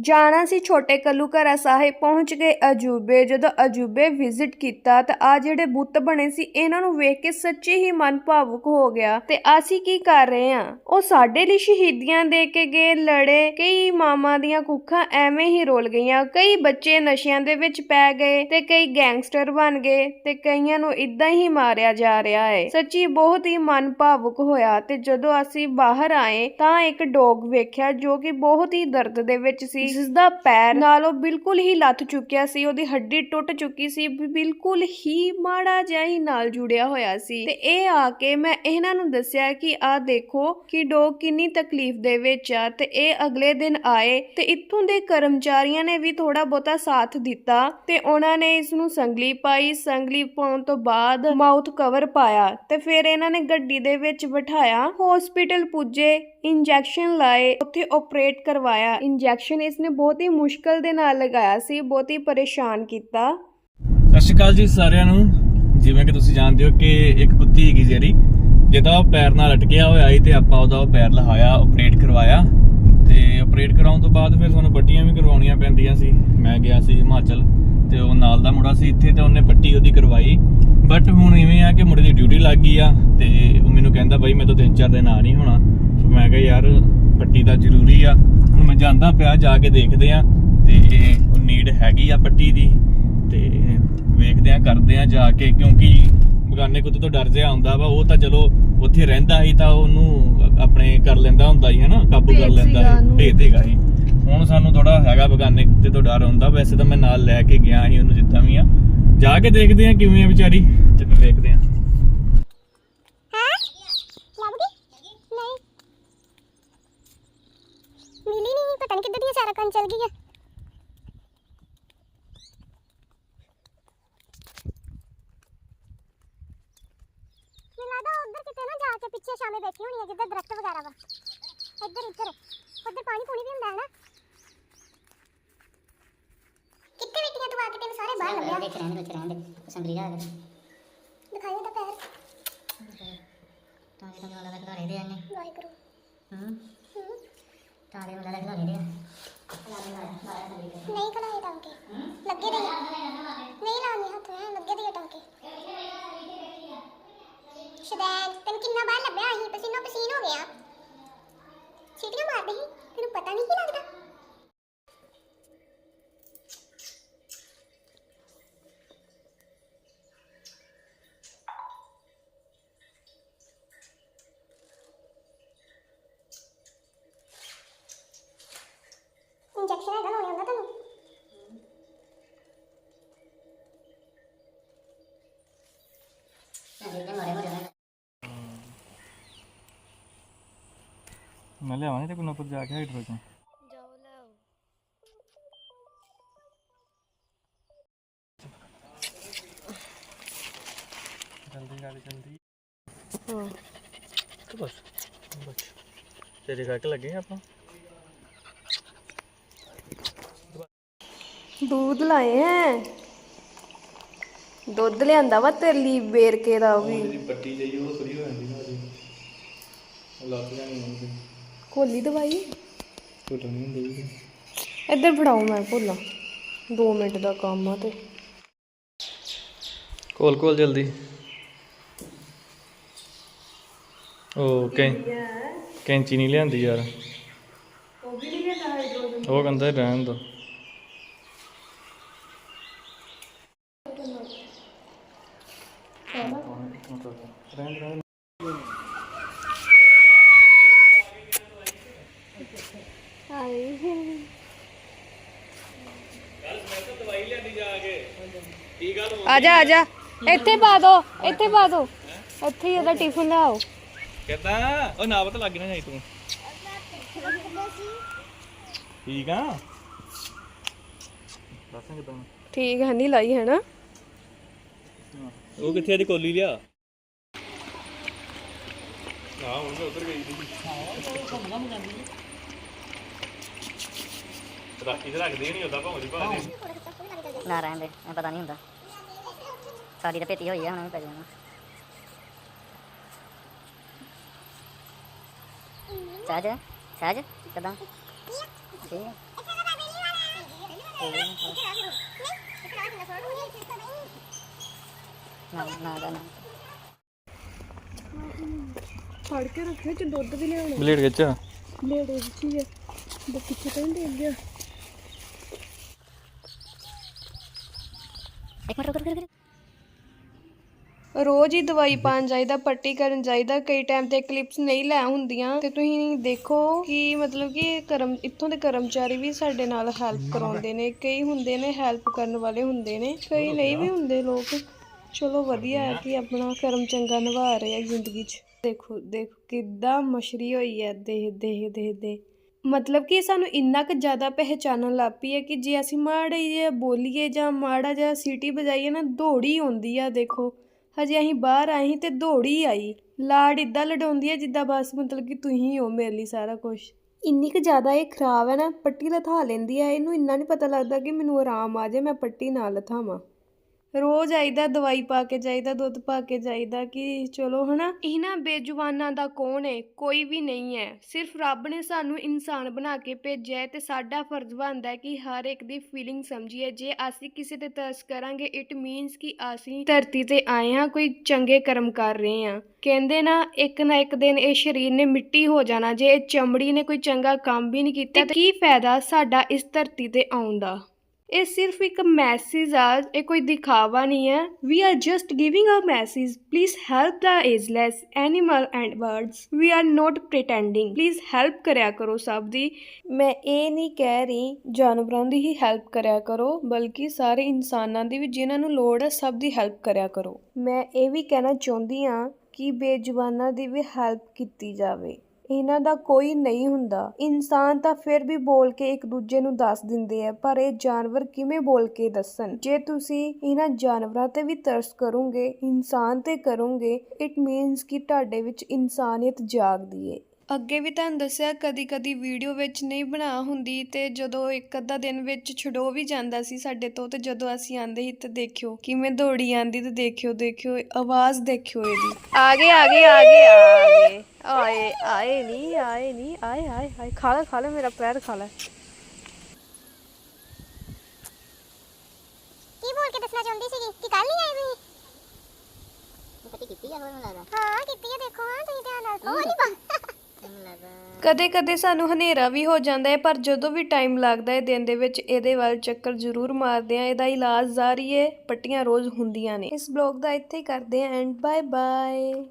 ਜਾਣਾ ਸੀ ਛੋਟੇ ਕੱਲੂਘਰਾ ਸਾਹਿਬ, ਪਹੁੰਚ ਗਏ ਅਜੂਬੇ। ਜਦੋਂ ਅਜੂਬੇ ਵਿਜ਼ਿਟ ਕੀਤਾ ਤਾਂ ਆ ਜਿਹੜੇ ਬੁੱਤ ਬਣੇ ਸੀ, ਇਹਨਾਂ ਨੂੰ ਵੇਖ ਕੇ ਸੱਚੀ ਹੀ ਮਨ ਭਾਵੁਕ ਹੋ ਗਿਆ। ਤੇ ਅਸੀਂ ਕੀ ਕਰ ਰਹੇ ਹਾਂ? ਉਹ ਸਾਡੇ ਲਈ ਸ਼ਹੀਦੀਆਂ ਦੇ ਕੇ ਗਏ, ਲੜੇ। ਕਈ ਮਾਮਾ ਦੀਆਂ ਕੁੱਖਾਂ ਐਵੇਂ ਹੀ ਰੋਲ ਗਈਆਂ। ਕਈ ਬੱਚੇ ਨਸ਼ਿਆਂ ਦੇ ਵਿੱਚ ਪੈ ਗਏ ਤੇ ਕਈ ਗੈਂਗਸਟਰ ਬਣ ਗਏ ਤੇ ਕਈਆਂ ਨੂੰ ਇਦਾਂ ਹੀ ਮਾਰਿਆ ਜਾ ਰਿਹਾ ਹੈ। ਸੱਚੀ ਬਹੁਤ ਹੀ ਮਨ ਭਾਵੁਕ ਹੋਇਆ ਤੇ ਜਦੋਂ ਅਸੀਂ ਬਾਹਰ ਆਏ ਤਾਂ ਇੱਕ ਡੌਗ ਵੇਖਿਆ ਜੋ ਕਿ ਬਹੁਤ ਹੀ ਦਰਦ ਦੇ ਵਿੱਚ ਸੀ। ਜਿਸ ਦਾ ਪੈਰ ਨਾਲੋਂ ਬਿਲਕੁਲ ਹੀ ਲੱਥ ਚੁੱਕਿਆ ਸੀ, ਉਹਦੀ ਹੱਡੀ ਟੁੱਟ ਚੁੱਕੀ ਸੀ ਬਿਲਕੁਲ ਹੀ ਮਾੜਾ ਜਿਹਾ ਹੀ ਨਾਲ ਜੁੜਿਆ ਹੋਇਆ ਸੀ। ਤੇ ਇਹ ਆ ਕੇ ਮੈਂ ਇਹਨਾਂ ਨੂੰ ਦੱਸਿਆ ਕਿ ਆ ਦੇਖੋ ਕਿ ਡੌਗ ਕਿੰਨੀ ਤਕਲੀਫ ਦੇ ਵਿੱਚ ਆ ਤੇ ਇਹ ਅਗਲੇ ਦਿਨ ਆਏ ਤੇ ਇੱਥੋਂ ਦੇ ਕਰਮਚਾਰੀਆਂ ਨੇ ਵੀ ਥੋੜਾ ਬਹੁਤਾ ਸਾਥ ਦਿੱਤਾ ਤੇ ਉਹਨਾਂ ਨੇ ਇਸ ਨੂੰ ਸੰਗਲੀ ਪਾਈ, ਸੰਗਲੀ ਪਾਉਣ ਤੋਂ ਬਾਅਦ ਮਾਊਥ ਕਵਰ ਪਾਇਆ ਤੇ ਫਿਰ ਇਹਨਾਂ ਨੇ ਗੱਡੀ ਦੇ ਵਿੱਚ ਬਿਠਾਇਆ, ਹਸਪੀਟਲ ਪੁੱਜੇ, ਇੰਜੈਕਸ਼ਨ ਲਾਏ, ਉੱਥੇ ਆਪਰੇਟ ਕਰਵਾਇਆ। ਇੰਜੈਕਸ਼ਨ ਇਸਨੇ ਬਹੁਤ ਹੀ ਮੁਸ਼ਕਲ ਦੇ ਨਾਲ ਲਗਾਇਆ ਸੀ, ਬਹੁਤ ਹੀ ਪਰੇਸ਼ਾਨ ਕੀਤਾ। ਸਤਿ ਸ਼੍ਰੀ ਅਕਾਲ ਜੀ ਸਾਰਿਆਂ ਨੂੰ। ਜਿਵੇਂ ਕਿ ਤੁਸੀਂ ਜਾਣਦੇ ਹੋ ਕਿ ਇੱਕ ਕੁੱਤੀ ਹੈਗੀ ਜਿਹੜੀ, ਜਿਹਦਾ ਉਹ ਪੈਰ ਨਾਲ ਲਟਕਿਆ ਹੋਇਆ ਸੀ ਤੇ ਆਪਾਂ ਉਹਦਾ ਉਹ ਪੈਰ ਲਹਾਇਆ ਆਪਰੇਟ ਕਰਵਾਇਆ। ਤੇ ਆਪਰੇਟ ਕਰਾਉਣ ਤੋਂ ਬਾਅਦ ਫਿਰ ਸਾਨੂੰ ਪੱਟੀਆਂ ਵੀ ਕਰਵਾਉਣੀਆਂ ਪੈਂਦੀਆਂ ਸੀ। ਮੈਂ ਗਿਆ ਸੀ ਹਿਮਾਚਲ ਤੇ ਉਹ ਨਾਲ ਦਾ ਮੁੰਡਾ ਸੀ ਇੱਥੇ ਤੇ ਉਹਨੇ ਪੱਟੀ ਉਹਦੀ ਕਰਵਾਈ। ਬਟ ਹੁਣ ਇਵੇਂ ਆ ਕਿ ਮੁੰਡੇ ਦੀ ਡਿਊਟੀ ਲੱਗ ਗਈ ਆ ਤੇ ਉਹ ਮੈਨੂੰ ਕਹਿੰਦਾ, ਬਾਈ ਮੈਂ ਤਾਂ ਤਿੰਨ ਚਾਰ ਦਿਨ ਆ ਨਹੀਂ ਹੋਣਾ। ਫਿਰ ਮੈਂ ਕਿਹਾ, ਯਾਰ, ਪੱਟੀ ਦਾ ਜ਼ਰੂਰੀ ਆ। ਜਾਂਦਾ ਪਿਆ ਜਾ ਕੇ ਦੇਖਦੇ ਆ। ਤੇ ਉਹ ਨੀਡ ਹੈਗੀ ਆ ਪੱਟੀ ਦੀ। ਤੇ ਵੇਖਦੇ ਆ ਕਰਦੇ ਆ ਜਾ ਕੇ ਕਿਉਂਕਿ ਬਗਾਨੇ ਕੁੱਤੇ ਤੋਂ ਡਰ ਜਿਹਾ ਹੁੰਦਾ ਵਾ। ਉਹ ਤਾਂ ਚਲੋ ਉੱਥੇ ਰਹਿੰਦਾ ਸੀ ਤਾਂ ਉਹਨੂੰ ਆਪਣੇ ਕਰ ਲੈਂਦਾ ਹੁੰਦਾ ਸੀ ਹਨਾ? ਕਾਬੂ ਕਰ ਲੈਂਦਾ ਉਹਨੂੰ। ਭੇਜ ਦੇਗਾ ਸੀ। ਹੁਣ ਸਾਨੂੰ ਥੋੜਾ ਹੈਗਾ ਬਗਾਨੇ ਕੁੱਤੇ ਤੋਂ ਡਰ ਹੁੰਦਾ। ਵੈਸੇ ਤਾਂ ਮੈਂ ਨਾਲ ਲੈ ਕੇ ਗਿਆ ਸੀ ਉਹਨੂੰ ਜਿੱਦਾਂ ਵੀ ਆ। ਜਾ ਕੇ ਦੇਖਦੇ ਆ ਕਿਵੇਂ ਆ ਵਿਚਾਰੀ। ਤੇ ਫਿਰ ਵੇਖਦੇ ਆ ਲੱਭ ਗਈ ਨਹੀਂ ਮਿਲੀ ਨਹੀਂ ਪਤਾ ਨਹੀਂ ਕਿੱਧਰ ਦੀ ਸਾਰਾ ਕੰਨ ਚਲ ਗਈ ਕੇ ਪਿੱਛੇ ਸ਼ਾਮੇ ਬੈਠੀ ਹੋਣੀ ਹੈ ਜਿੱਧਰ ਦਰਖਤ ਵਗੈਰਾ ਵਾ। ਇੱਧਰ ਇੱਧਰ। ਉੱਧਰ ਪਾਣੀ ਪੂਣੀ ਵੀ ਹੁੰਦਾ ਹੈ ਨਾ। ਕਿੱਥੇ ਬੈਠੀਆਂ ਤੂੰ ਆ ਕੇ? ਤੈਨੂੰ ਸਾਰੇ ਬਾਹਰ ਲੱਭਿਆ। ਵਿੱਚ ਰਹਿਣ ਦੇ ਵਿੱਚ ਰਹਿਣ ਦੇ। ਅਸੈਂਬਲੀ ਕੇ। ਦਿਖਾਈ ਉਹਦਾ ਪੈਰ। ਤਾਂ ਜਿਹੜਾ ਵਾਲਾ ਦਾ ਖਿਡਾਰੇ ਦੇ ਆਨੇ ਵਾਹਿਗੁਰੂ। ਹੂੰ। ਹੂੰ। ਤਾਲੇ ਵਾਲਾ ਦਾ ਖਿਡਾਰੇ ਦੇ ਆ। ਨਹੀਂ ਕਢਾਏ ਟਾਂਕੇ। ਲੱਗੇ ਦੇ ਹੀ। ਆ। ਨਹੀਂ ਲਾਉਣੀ ਹੱਥ ਮੈਂ, ਲੱਗੇ ਦੇ ਹੀ ਆ ਟਾਂਕੇ। ਸ਼ਦੈਨ, ਤੈਨੂੰ ਕਿੰਨਾ ਬਾਹਰ ਲੱਭਿਆ ਸੀ ਪਸੀਨੋ ਪਸੀਨ ਹੋ ਗਿਆ ਸੀਟੀਆਂ ਮਾਰਦੇ ਸੀ, ਤੈਨੂੰ ਪਤਾ ਨਹੀਂ ਕੀ ਲੱਗਦਾ ਇੰਜੈਕਸ਼ਨ ਹੈਗਾ ਲਾਉਣੇ ਹੁੰਦਾ ਤੈਨੂੰ ਜਿਹੜੇ ਮਾਰੇ ਮਾਰੇ ਨਾ ਮੈਂ ਲਿਆਵਾਂ ਤੇ ਕੋਈ ਨਾ ਜਾ ਕੇ ਹਾਈਡਰੋਜਨ ਜਾਓ ਲਾਓ ਜਲਦੀ ਗੱਲ ਜਲਦੀ ਹਾਂ ਬਸ ਬਸ ਤੇਰੇ ਕਰਕੇ ਲੱਗੇ ਆਪਾਂ दूध लाए हैं ਦੁੱਧ ਲਿਆਂਦਾ ਵਾ ਤੇਰੇ ਲਈ ਵੇਰਕੇ ਦਾ ਉਹ ਵੀ ਜਿਹੜੀ ਪੱਟੀ ਜਾਈ ਉਹ ਫਰੀ ਹੋ ਜਾਂਦੀ ਨਾ ਜੀ ਉਹ ਲੱਗ ਜਾਣੀ ਹੁੰਦੀ ਖੋਲੀ ਦਵਾਈ? ਨਹੀਂ ਹੁੰਦੀ ਇੱਧਰ ਫੜਾਓ ਮੈਂ ਭੁੱਲਾਂ। 2 ਮਿੰਟ ਦਾ ਕੰਮ ਆ ਤੇ। ਕੋਲ ਕੋਲ ਜਲਦੀ। ਉਹ ਕੈਂ ਕੈਂਚੀ ਨਹੀਂ ਲਿਆਂਦੀ ਯਾਰ। ਉਹ ਵੀ ਨਹੀਂ ਕਹਿੰਦਾ ਹਾਈਡਰੋਜਨ। ਉਹ ਕਹਿੰਦਾ ਰਹਿਣ ਦੋ। ਆ ਜਾ ਆ ਜਾ। ਇੱਥੇ ਪਾ ਦੋ ਇੱਥੇ ਪਾ ਦੋ। ਇੱਥੇ ਹੀ ਉਹਦਾ ਟਿਫਨ ਲਾਓ ਕਹਿੰਦਾ ਉਹ ਨਾਵਤ ਲੱਗ ਨਾ ਜਾਈ ਤੂੰ। ਠੀਕ ਆ? ਦੱਸਾਂ ਕਿਦਾਂ ਠੀਕ ਹੈ ਨਹੀਂ ਲਾਈ ਹੈ ਨਾ। ਉਹ ਕਿੱਥੇ ਦੀ ਕੋਲੀ ਲਿਆ? ਹਾਂ ਹੁਣ ਤਾਂ ਉਧਰ ਗਈ ਸੀ ਰਾਖੀ ਤੇ ਰੱਖਦੇ ਨਹੀਂ ਹੁੰਦਾ ਭਾਵੇਂ ਦੀ ਭਾਵੇਂ ਨਾ ਰਹਿਣ ਦੇ ਇਹ ਪਤਾ ਨਹੀਂ ਹੁੰਦਾ। ਸਾਡੀ ਤਾਂ ਭੇਤੀ ਹੋਈ ਆ ਹੁਣ ਵੀ ਪੈ ਜਾਣਾ ਸਹਿਜ ਸਹਿਜ ਕਦਾਂ ਠੀਕ ਹੈ ਨਾ ਨਾ ਨਾ ਨਾ ਫੜ ਕੇ ਰੱਖਿਓ ਚ ਦੁੱਧ ਵੀ ਲਿਆਉਣਾ ਬਲੇਡ ਵਿੱਚ ਨੇੜੇ ਵਿੱਚ ਹੀ ਆ ਬਸ ਕਿੱਥੇ ਤਾਂ ਨਹੀਂ ਗਿਆ ਇੱਕ ਮਿੰਟ ਰੁਕ ਰੁਕ ਰੁਕ ਰੋਜ਼ ਹੀ ਦਵਾਈ ਪਾਣ ਜਾਈਦਾ, ਪੱਟੀ ਕਰਨ ਜਾਈਦਾ, ਕਈ ਟਾਈਮ ਤੇ ਕਲਿੱਪਸ ਨਹੀਂ ਲੈ ਹੁੰਦੀਆਂ। ਤੇ ਤੁਸੀਂ ਦੇਖੋ ਕਿ ਮਤਲਬ ਕਿ ਕਰਮ, ਇੱਥੋਂ ਦੇ ਕਰਮਚਾਰੀ ਵੀ ਸਾਡੇ ਨਾਲ ਹੈਲਪ ਕਰਾਉਂਦੇ ਨੇ, ਕਈ ਹੁੰਦੇ ਨੇ ਹੈਲਪ ਕਰਨ ਵਾਲੇ ਹੁੰਦੇ ਨੇ, ਕਈ ਨਹੀਂ ਵੀ ਹੁੰਦੇ ਲੋਕ। ਚਲੋ ਵਧੀਆ ਹੈ ਕਿ ਆਪਣਾ ਕਰਮ ਚੰਗਾ ਨਿਭਾ ਰਹੇ ਆ ਜ਼ਿੰਦਗੀ 'ਚ। ਦੇਖੋ ਦੇਖੋ ਕਿੱਦਾਂ ਮਸ਼ਰੀ ਹੋਈ ਹੈ, ਦੇਹ ਦੇਹ ਦੇਹ ਦੇ ਮਤਲਬ ਕਿ ਸਾਨੂੰ ਇੰਨਾ ਕੁ ਜ਼ਿਆਦਾ ਪਹਿਚਾਨਣ ਲੱਗ ਪਈ ਹੈ ਕਿ ਜੇ ਅਸੀਂ ਮਾੜਾ ਜਿਹਾ ਬੋਲੀਏ ਜਾਂ ਮਾੜਾ ਜਿਹਾ ਸੀਟੀ ਵਜਾਈਏ ਨਾ, ਦੌੜੀ ਆਉਂਦੀ ਆ, ਦੇਖੋ। ਹਜੇ ਅਸੀਂ ਬਾਹਰ ਆਏ ਸੀ ਤੇ ਦੌੜੀ ਆਈ। ਲਾੜ ਇਦਾਂ ਲਡਾਉਂਦੀ ਹੈ ਜਿੱਦਾਂ ਬਸ ਮਤਲਬ ਕਿ ਤੁਸੀਂ ਹੋ ਮੇਰੇ ਲਈ ਸਾਰਾ ਕੁਝ ਇੰਨੀ ਕੁ ਜ਼ਿਆਦਾ ਇਹ ਖਰਾਬ ਹੈ ਨਾ, ਪੱਟੀ ਲਥਾ ਲੈਂਦੀ ਹੈ ਇਹਨੂੰ ਇੰਨਾ ਨਹੀਂ ਪਤਾ ਲੱਗਦਾ ਕਿ ਮੈਨੂੰ ਆਰਾਮ ਆ ਜਾਏ, ਮੈਂ ਪੱਟੀ ਨਾ ਲਥਾਵਾਂ। ਰੋਜ਼ ਆਈਦਾ ਦਵਾਈ ਪਾ ਕੇ ਜਾਈਦਾ ਦੁੱਧ ਪਾ ਕੇ ਜਾਈਦਾ ਕਿ ਚਲੋ ਹਨਾ। ਇਹਨਾਂ ਬੇਜੁਬਾਨਾਂ ਦਾ ਕੌਣ ਹੈ ਕੋਈ ਵੀ ਨਹੀਂ ਹੈ ਸਿਰਫ ਰੱਬ ਨੇ ਸਾਨੂੰ ਇਨਸਾਨ ਬਣਾ ਕੇ ਭੇਜਿਆ ਹੈ ਤੇ ਸਾਡਾ ਫਰਜ਼ ਬਣਦਾ ਹੈ ਕਿ ਹਰ ਇੱਕ ਦੀ ਫੀਲਿੰਗ ਸਮਝੀਏ। ਜੇ ਅਸੀਂ ਕਿਸੇ ਤੇ ਤਰਸ ਕਰਾਂਗੇ ਇਟ ਮੀਨਸ ਕਿ ਅਸੀਂ ਧਰਤੀ ਤੇ ਆਏ ਹਾਂ ਕੋਈ ਚੰਗੇ ਕਰਮ ਕਰ ਰਹੇ ਹਾਂ। ਕਹਿੰਦੇ ਨਾ ਇੱਕ ਨਾ ਇੱਕ ਦਿਨ ਇਹ ਸਰੀਰ ਨੇ ਮਿੱਟੀ ਹੋ ਜਾਣਾ। ਜੇ ਇਹ ਚਮੜੀ ਨੇ ਕੋਈ ਚੰਗਾ ਕੰਮ ਵੀ ਨਹੀਂ ਕੀਤਾ ਤੇ ਕੀ ਫਾਇਦਾ ਸਾਡਾ ਇਸ ਧਰਤੀ ਤੇ ਆਉਣ ਦਾ? ਇਹ ਸਿਰਫ ਇੱਕ ਮੈਸੇਜ ਆ, ਇਹ ਕੋਈ ਦਿਖਾਵਾ ਨਹੀਂ ਹੈ। We are just giving a message please help the ageless animal and birds we are not pretending please help ਕਰਿਆ ਕਰੋ ਸਭ ਦੀ। ਮੈਂ ਇਹ ਨਹੀਂ ਕਹਿ ਰਹੀ, ਜਾਨਵਰਾਂ ਦੀ ਹੀ ਹੈਲਪ ਕਰਿਆ ਕਰੋ, ਬਲਕਿ ਸਾਰੇ ਇਨਸਾਨਾਂ ਦੀ ਵੀ ਜਿਨ੍ਹਾਂ ਨੂੰ ਲੋੜ ਹੈ, ਸਭ ਦੀ ਹੈਲਪ ਕਰਿਆ ਕਰੋ। ਮੈਂ ਇਹ ਵੀ ਕਹਿਣਾ ਚਾਹੁੰਦੀ ਹਾਂ ਕਿ ਬੇਜੁਬਾਨਾਂ ਦੀ ਵੀ ਹੈਲਪ ਕੀਤੀ ਜਾਵੇ। ਇਹਨਾਂ ਦਾ ਕੋਈ ਨਹੀਂ ਹੁੰਦਾ। ਇਨਸਾਨ ਤਾਂ ਫਿਰ ਵੀ ਬੋਲ ਕੇ ਇੱਕ ਦੂਜੇ ਨੂੰ ਦੱਸ ਦਿੰਦੇ ਆ, ਪਰ ਇਹ ਜਾਨਵਰ ਕਿਵੇਂ ਬੋਲ ਕੇ ਦੱਸਣ? ਜੇ ਤੁਸੀਂ ਇਹਨਾਂ ਜਾਨਵਰਾਂ ਤੇ ਵੀ ਤਰਸ ਕਰੋਗੇ, ਇਨਸਾਨ ਤੇ ਕਰੋਗੇ ਇਟ ਮੀਨਸ ਕਿ ਤੁਹਾਡੇ ਵਿੱਚ ਇਨਸਾਨੀਅਤ ਜਾਗਦੀ ਏ। ਅੱਗੇ ਵੀ ਤੁਹਾਨੂੰ ਦੱਸਿਆ ਕਦੀ ਕਦੀ ਵੀਡੀਓ ਵਿੱਚ ਨਹੀਂ ਬਣਾ ਹੁੰਦੀ ਤੇ ਜਦੋਂ ਇੱਕ ਅੱਧਾ ਦਿਨ ਵਿੱਚ ਛਡੋ ਵੀ ਜਾਂਦਾ ਸੀ ਸਾਡੇ ਤੋਂ ਤੇ ਜਦੋਂ ਅਸੀਂ ਆਂਦੇ ਸੀ ਤੇ ਦੇਖਿਓ, ਕਿਵੇਂ ਦੌੜੀ ਆਂਦੀ ਤੇ ਦੇਖਿਓ ਦੇਖਿਓ ਆਵਾਜ਼ ਦੇਖਿਓ ਇਹਦੀ। ਆ ਗਏ ਆ ਗਏ ਆ ਗਏ ਆ ਗਏ। ਆਏ ਆਏ ਨਹੀਂ ਆਏ ਨਹੀਂ ਆਏ ਆਏ ਆਏ। ਖਾ ਲੈ ਖਾ ਲੈ ਮੇਰਾ ਪੈਰ ਖਾ ਲੈ। ਕੀ ਬੋਲ ਕੇ ਦੱਸਣਾ ਚਾਹੁੰਦੀ ਸੀਗੀ? ਕਿ ਕੱਲ ਨਹੀਂ ਆਏ ਤੁਸੀਂ? ਪੱਟੀ ਕੀਤੀ ਆ ਹੋਰ ਮੈਨੂੰ ਲੱਗਦਾ। ਹਾਂ ਕੀਤੀ ਹੈ ਦੇਖੋ ਹਾਂ ਤੁਸੀਂ ਧਿਆਨ ਨਾਲ ਉਹ ਨਹੀਂ ਪਾ ਮੈਨੂੰ ਲੱਗਦਾ। ਕਦੇ ਕਦੇ ਸਾਨੂੰ ਹਨੇਰਾ ਵੀ ਹੋ ਜਾਂਦਾ ਹੈ ਪਰ ਜਦੋਂ ਵੀ ਟਾਈਮ ਲੱਗਦਾ ਹੈ ਦਿਨ ਦੇ ਵਿੱਚ ਇਹਦੇ ਵੱਲ ਚੱਕਰ ਜ਼ਰੂਰ ਮਾਰਦੇ ਆ ਇਹਦਾ ਇਲਾਜ ਜਾਰੀ ਹੈ ਪੱਟੀਆਂ ਰੋਜ਼ ਹੁੰਦੀਆਂ ਨੇ। ਇਸ ਬਲੌਗ ਦਾ ਇੱਥੇ ਹੀ ਕਰਦੇ ਆ ਐਂਡ ਬਾਏ ਬਾਏ